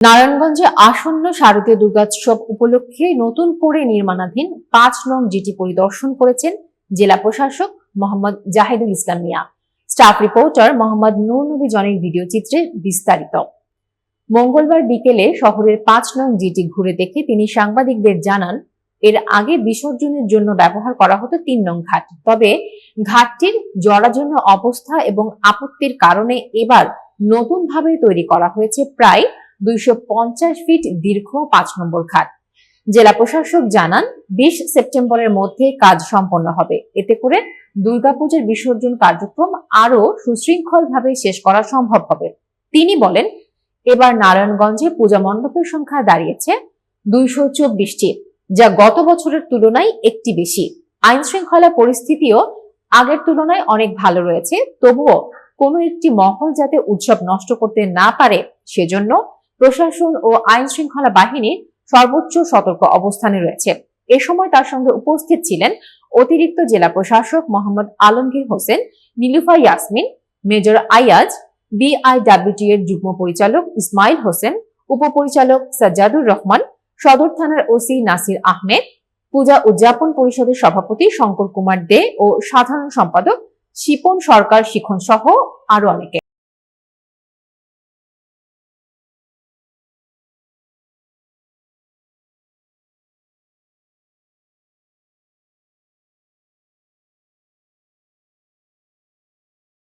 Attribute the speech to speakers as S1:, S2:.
S1: নারায়ণগঞ্জে আসন্ন শারদীয় দুর্গোৎসব উপলক্ষে নতুন করে নির্মাণাধীন পাঁচ নং জিটি পরিদর্শন করেছেন জেলা প্রশাসক মোহাম্মদ জাহিদুল ইসলাম মিয়া। স্টাফ রিপোর্টার মোহাম্মদ নূর নবী জনের ভিডিও চিত্রে বিস্তারিত। মঙ্গলবার বিকেলে শহরের পাঁচ নং জিটি ঘুরে দেখে তিনি সাংবাদিকদের জানান, এর আগে বিসর্জনের জন্য ব্যবহার করা হতো তিন নং ঘাট। তবে ঘাটটির জরাজীর্ণ অবস্থা এবং আপত্তির কারণে এবার নতুনভাবে তৈরি করা হয়েছে প্রায় দুইশো পঞ্চাশ ফিট দীর্ঘ পাঁচ নম্বর ঘাট জেলা প্রশাসক জানান, বিশ সেপ্টেম্বরের মধ্যে কাজ সম্পন্ন হবে। এতে করে দুর্গাপূজার বিসর্জন কার্যক্রম আরও সুশৃঙ্খলভাবে শেষ করা সম্ভব হবে। তিনি বলেন, এবার নারায়ণগঞ্জে পূজা মণ্ডপের সংখ্যা দাঁড়িয়েছে দুইশো চব্বিশটি, যা গত বছরের তুলনায় একটি বেশি। আইন শৃঙ্খলা পরিস্থিতিও আগের তুলনায় অনেক ভালো রয়েছে, তবুও কোনো একটি মহল যাতে উৎসব নষ্ট করতে না পারে, সেজন্য প্রশাসন ও আইন শৃঙ্খলা বাহিনী সর্বোচ্চ সতর্ক অবস্থানে রয়েছে। এ সময় তার সঙ্গে উপস্থিত ছিলেন অতিরিক্ত জেলা প্রশাসক মোহাম্মদ আলমগীর হোসেন, নীলুফা ইয়াসমিন, মেজর আয়াজ বিআইডব্লিউটি এর যুগ্ম পরিচালক ইসমাইল হোসেন, উপপরিচালক সাজ্জাদুর রহমান, সদর থানার ওসি নাসির আহমেদ, পূজা উদযাপন পরিষদের সভাপতি শঙ্কর কুমার দে ও সাধারণ সম্পাদক শিপন সরকার শিখন সহ আরও অনেকে।